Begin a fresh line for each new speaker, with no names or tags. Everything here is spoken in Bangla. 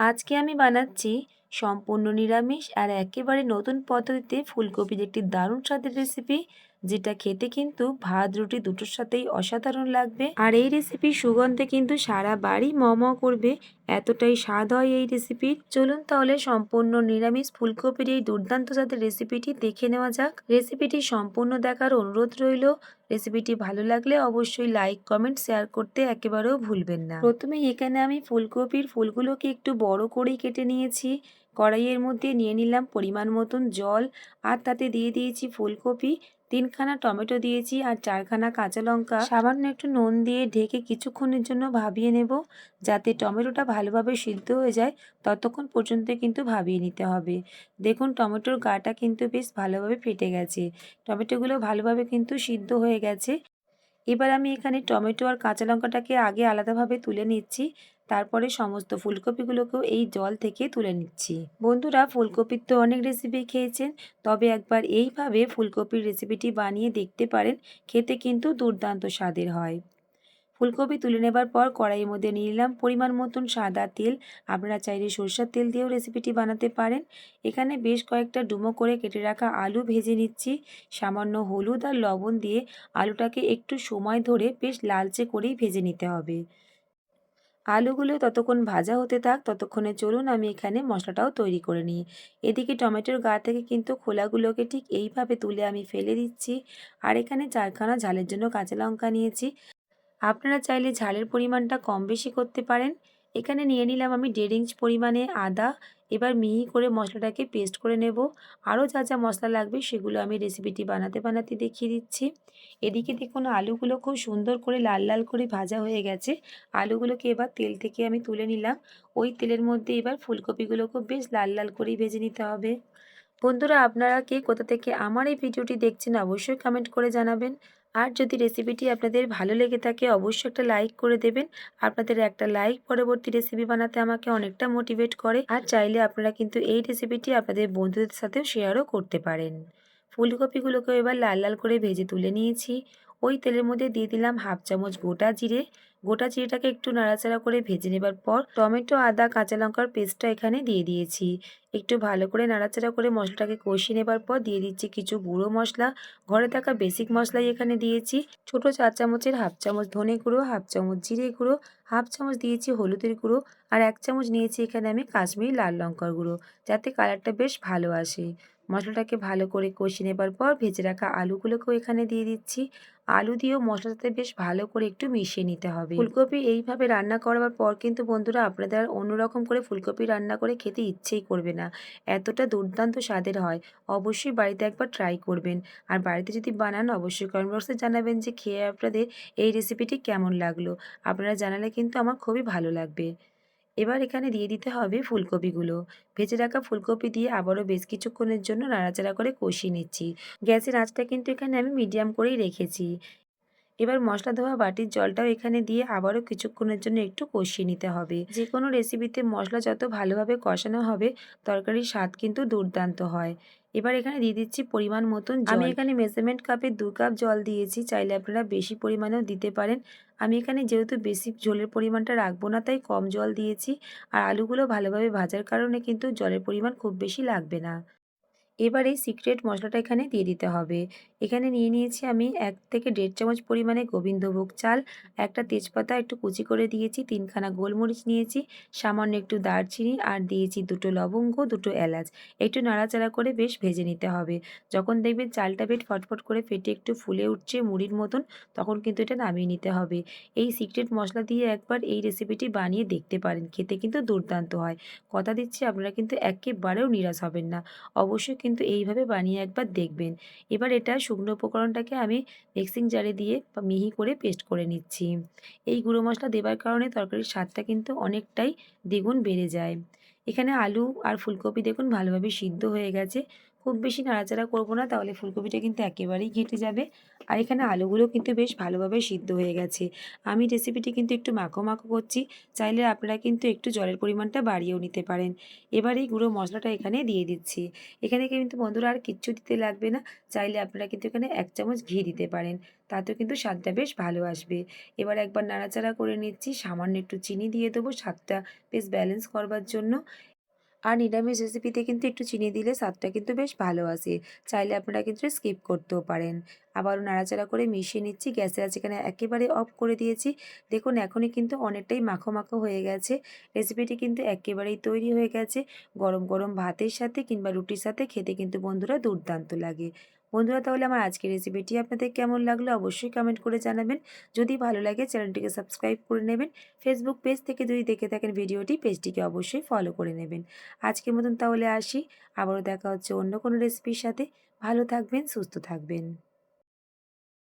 আজকে আমি বানাচ্ছি সম্পূর্ণ নিরামিষ আর একেবারে নতুন পদ্ধতিতে ফুলকপির একটি দারুণ স্বাদের রেসিপি যেটা খেতে কিন্তু ভাত, রুটি দুটোর সাথেই অসাধারণ লাগবে। আর এই রেসিপির সুগন্ধে কিন্তু সারা বাড়ি ম ম করবে, এতটাই স্বাদ হয় এই রেসিপির চলুন তাহলে সম্পূর্ণ নিরামিষ ফুলকপির এই দুর্দান্ত স্বাদের রেসিপিটি দেখে নেওয়া যাক। রেসিপিটি সম্পূর্ণ দেখার অনুরোধ রইল রেসিপিটি ভালো লাগলে অবশ্যই লাইক, কমেন্ট, শেয়ার করতে একেবারেও ভুলবেন না। প্রথমে এখানে আমি ফুলকপির ফুলগুলোকে একটু বড় করেই কেটে নিয়েছি। কড়াইয়ের মধ্যে নিয়ে নিলাম পরিমাণ মতন জল আর তাতে দিয়ে দিয়েছি ফুলকপি। তিনখানা টমেটো দিয়েছি আর চারখানা কাঁচা লঙ্কা। সামান্য একটু নুন দিয়ে ঢেকে কিছুক্ষণের জন্য ভাবিয়ে নেব যাতে টমেটোটা ভালোভাবে সিদ্ধ হয়ে যায়। ততক্ষণ পর্যন্ত কিন্তু ভাবিয়ে নিতে হবে। দেখুন টমেটোর গাটা কিন্তু বেশ ভালোভাবে ফেটে গেছে। টমেটোগুলো ভালোভাবে কিন্তু সিদ্ধ হয়ে গেছে। এবার আমি এখানে টমেটো আর কাঁচা লঙ্কাটাকে আগে আলাদাভাবে তুলে নিচ্ছি। তারপরে সমস্ত ফুলকপিগুলোকেও এই জল থেকে তুলে নিচ্ছি। বন্ধুরা, ফুলকপির তো অনেক রেসিপি খেয়েছেন, তবে একবার এইভাবে ফুলকপির রেসিপিটি বানিয়ে দেখতে পারেন, খেতে কিন্তু দুর্দান্ত স্বাদের হয়। ফুলকপি তুলে নেবার পর কড়াইয়ের মধ্যে নিয়ে নিলাম পরিমাণ মতন সাদা তেল। আপনারা চাইলে সরষার তেল দিয়েও রেসিপিটি বানাতে পারেন। এখানে বেশ কয়েকটা ডুমো করে কেটে রাখা আলু ভেজে নিচ্ছি। সামান্য হলুদ আর লবণ দিয়ে আলুটাকে একটু সময় ধরে বেশ লালচে করেই ভেজে নিতে হবে। আলুগুলো ততক্ষণ ভাজা হতে থাক, ততক্ষণে চলুন আমি এখানে মশলাটাও তৈরি করে নিই। এদিকে টমেটোর গা থেকে কিন্তু খোলাগুলোকে ঠিক এইভাবে তুলে আমি ফেলে দিচ্ছি। আর এখানে চারখানা ঝালের জন্য কাঁচা লঙ্কা নিয়েছি। আপনারা চাইলে ঝালের পরিমাণটা কম বেশি করতে পারেন। এখানে নিয়ে নিলাম আমি দেড় ইঞ্চ পরিমাণে আদা। এবার মিহি করে মশলাটাকে পেস্ট করে নেব। আরও যা যা মশলা লাগবে সেগুলো আমি রেসিপিটি বানাতে বানাতে দেখিয়ে দিচ্ছি। এদিকে দেখুন আলুগুলো খুব সুন্দর করে লাল লাল করে ভাজা হয়ে গেছে। আলুগুলোকে এবার তেল থেকে আমি তুলে নিলাম। ওই তেলের মধ্যে এবার ফুলকপিগুলোকে বেশ লাল লাল করেই ভেজে নিতে হবে। বন্ধুরা, আপনারা কে কোথা থেকে আমার এই ভিডিওটি দেখছেন অবশ্যই কমেন্ট করে জানাবেন। আর যদি রেসিপিটি আপনাদের ভালো লেগে থাকে, অবশ্যই একটা লাইক করে দেবেন। আপনাদের একটা লাইক পরবর্তী রেসিপি বানাতে আমাকে অনেকটা মোটিভেট করে। আর চাইলে আপনারা কিন্তু এই রেসিপিটি আপনাদের বন্ধুদের সাথেও শেয়ারও করতে পারেন। ফুলকপিগুলোকে এবার লাল লাল করে ভেজে তুলে নিয়েছি। ওই তেলের মধ্যে দিয়ে দিলাম হাফ চামচ গোটা জিরে। গোটা জিরেটাকে একটু নাড়াচাড়া করে ভেজে নেবার পর টমেটো, আদা, কাঁচা লঙ্কার পেস্টটা এখানে দিয়ে দিয়েছি। একটু ভালো করে নাড়াচাড়া করে মশলাটাকে কষিয়ে নেবার পর দিয়ে দিচ্ছি কিছু গুঁড়ো মশলা। ঘরে থাকা বেসিক মশলাই এখানে দিয়েছি। ছোট চার চামচের হাফ চামচ ধনে গুঁড়ো, হাফ চামচ জিরে গুঁড়ো, হাফ চামচ দিয়েছি হলুদের গুঁড়ো আর এক চামচ নিয়েছি এখানে আমি কাশ্মীরি লাল লঙ্কার গুঁড়ো যাতে কালারটা বেশ ভালো আসে। মশলাটাকে ভালো করে কষিয়ে নেবার পর ভেজে রাখা আলুগুলোকেও এখানে দিয়ে দিচ্ছি। আলু দিয়েও মশলার সাথে বেশ ভালো করে একটু মিশিয়ে নিতে হবে। ফুলকপি এইভাবে রান্না করার পর কিন্তু বন্ধুরা আপনাদের অন্যরকম করে ফুলকপি রান্না করে খেতে ইচ্ছেই করবে না। এতটা দুর্দান্ত স্বাদের হয়। অবশ্যই বাড়িতে একবার ট্রাই করবেন। আর বাড়িতে যদি বানান অবশ্যই কমেন্ট বক্সে জানাবেন যে খেয়ে আপনাদের এই রেসিপিটি কেমন লাগল। আপনারা জানালে কিন্তু আমার খুবই ভালো লাগবে। এবার এখানে দিয়ে দিতে হবে ফুলকপিগুলো। ভেজে রাখা ফুলকপি দিয়ে আবারও বেশ কিছুক্ষণের জন্য নাড়াচাড়া করে কষিয়ে নিচ্ছি। গ্যাসের আঁচটা কিন্তু এখানে আমি মিডিয়াম করেই রেখেছি। এবার মশলা ধোয়া বাটির জলটাও এখানে দিয়ে আবারও কিছুক্ষণের জন্য একটু কষিয়ে নিতে হবে। যে কোনো রেসিপিতে মশলা যত ভালোভাবে কষানো হবে, তরকারির স্বাদ কিন্তু দুর্দান্ত হয়। এবার এখানে দিয়ে দিচ্ছি পরিমাণ মতন আমি এখানে মেজারমেন্ট কাপে দু কাপ জল দিয়েছি, চাইলে আপনারা বেশি পরিমাণেও দিতে পারেন। আমি এখানে যেহেতু বেশি ঝোলের পরিমাণটা রাখব না, তাই কম জল দিয়েছি। আর আলুগুলো ভালোভাবে ভাজার কারণে কিন্তু জলের পরিমাণ খুব বেশি লাগবে না। এবার এই সিক্রেট মশলাটা এখানে দিয়ে দিতে হবে। এখানে নিয়ে নিয়েছি আমি এক থেকে দেড় চামচ পরিমাণে গোবিন্দভোগ চাল, একটা তেজপাতা একটু কুচি করে দিয়েছি, তিনখানা গোলমরিচ নিয়েছি, সামান্য একটু দারচিনি আর দিয়েছি দুটো লবঙ্গ, দুটো এলাচ। একটু নাড়াচাড়া করে বেশ ভেজে নিতে হবে। যখন দেখবেন চালটা বেশ ফটফট করে ফেটে একটু ফুলে উঠছে মুড়ির মতন, তখন কিন্তু এটা নামিয়ে নিতে হবে। এই সিক্রেট মশলা দিয়ে একবার এই রেসিপিটি বানিয়ে দেখতে পারেন, খেতে কিন্তু দুর্দান্ত হয়। কথা দিচ্ছি, আপনারা কিন্তু একেবারেও নিরাশ হবেন না। অবশ্যই কিন্তু এইভাবে বানিয়ে একবার দেখবেন। এবার এটা শুকনো উপকরণটাকে আমি মিক্সিং জারে দিয়ে মিহি করে পেস্ট করে নিচ্ছি। এই গুঁড়ো মশলা দেবার কারণে তরকারির স্বাদটা কিন্তু অনেকটাই দ্বিগুণ বেড়ে যায়। এখানে আলু আর ফুলকপি দেখুন ভালোভাবে সিদ্ধ হয়ে গেছে। খুব বেশি নাড়াচাড়া করব না, তাহলে ফুলকপিটা কিন্তু একেবারেই ঘেঁটে যাবে। আর এখানে আলুগুলো কিন্তু বেশ ভালোভাবে সিদ্ধ হয়ে গেছে। আমি রেসিপিটি কিন্তু একটু মাখো মাখো করছি, চাইলে আপনারা কিন্তু একটু জলের পরিমাণটা বাড়িয়েও নিতে পারেন। এবার এই গুঁড়ো মশলাটা এখানে দিয়ে দিচ্ছি। এখানে কিন্তু বন্ধুরা আর কিচ্ছু দিতে লাগবে না, চাইলে আপনারা কিন্তু এখানে এক চামচ ঘি দিতে পারেন, তাতেও কিন্তু স্বাদটা বেশ ভালো আসবে। এবার একবার নাড়াচাড়া করে নিচ্ছি, সামান্য একটু চিনি দিয়ে দেবো, স্বাদটা বেশ ব্যালেন্স করবার জন্য। আর নিরামিষ রেসিপিতে কিন্তু একটু চিনি দিলে স্বাদটা কিন্তু বেশ ভালো আসে। চাইলে আপনারা কিন্তু স্কিপ করতেও পারেন। আবারও নাড়াচাড়া করে মিশিয়ে নিচ্ছি। গ্যাসে আছে এখানে একেবারে অফ করে দিয়েছি। দেখুন, এখনই কিন্তু অনেকটাই মাখো মাখো হয়ে গেছে। রেসিপিটি কিন্তু একেবারেই তৈরি হয়ে গেছে। গরম গরম ভাতের সাথে কিংবা রুটির সাথে খেতে কিন্তু বন্ধুরা দুর্দান্ত লাগে। বন্ধুরা, তাহলে আমার আজকের রেসিপিটি আপনাদের কেমন লাগল অবশ্যই কমেন্ট করে জানাবেন। যদি ভালো লাগে চ্যানেলটিকে সাবস্ক্রাইব করে নেবেন। ফেসবুক পেজ থেকে যদি দেখে থাকেন ভিডিওটি পেজটিকে অবশ্যই ফলো করে নেবেন। আজকের মতন তাহলে আসি। আবারও দেখা হচ্ছে অন্য কোনো রেসিপির সাথে। ভালো থাকবেন, সুস্থ থাকবেন।